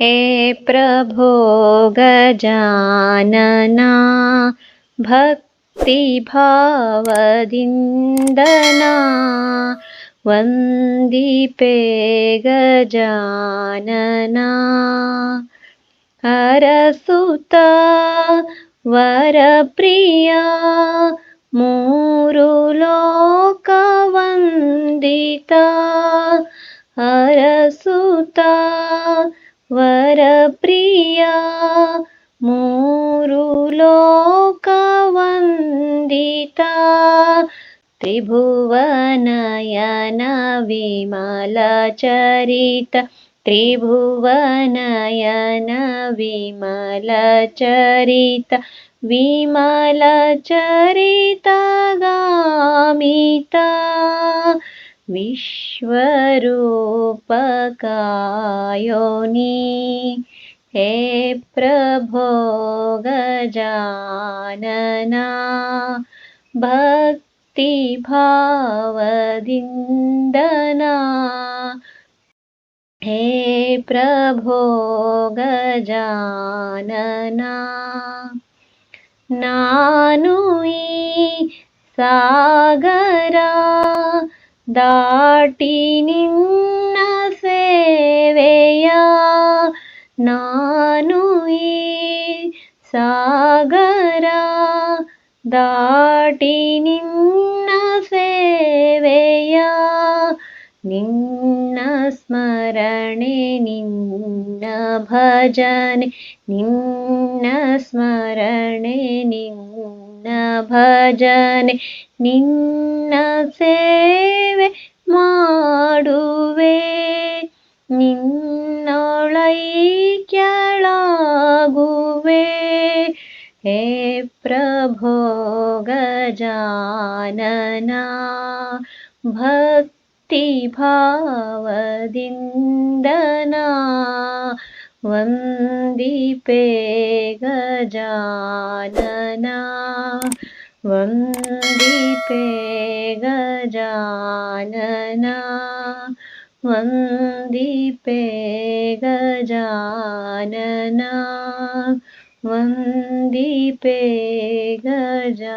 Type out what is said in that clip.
हे प्रभो गजानना भक्तिभावदिन्दना वन्दीपे गजानना। हरसुता वरप्रिया मूरु लोकवन्दिता हरसुता वरप्रिया मूरु लोकवन्दिता त्रिभुवनयन विमलचरित त्रिभुवनयन विमलचरित विमलचरितगामिता विश्वरूपकायोनि। हे प्रभो गजानना भक्तिभावदिन्दना। हे प्रभो गजानना गजाननानुी सागरा ದಾಟಿ ನಿನ್ನ ಸೇವೆಯ ನಾನು ಈ ಸಾಗರ ದಾಟಿ ನಿನ್ನ ಸೇವೆಯ ನಿನ್ನ ಸ್ಮರಣೆ ನಿನ್ನ ಭಜನೆ ನಿನ್ನ ಸ್ಮರಣೆ ನಿನ್ನ ಭಜನೆ ನಿನ್ನ ಸೇವೆ हे प्रभो गजानना भक्तिभावदिन्दना वन्दीपे गजानना वन्दीपे गजानना वन्दीपे गजानना। वन्दीपे गजानना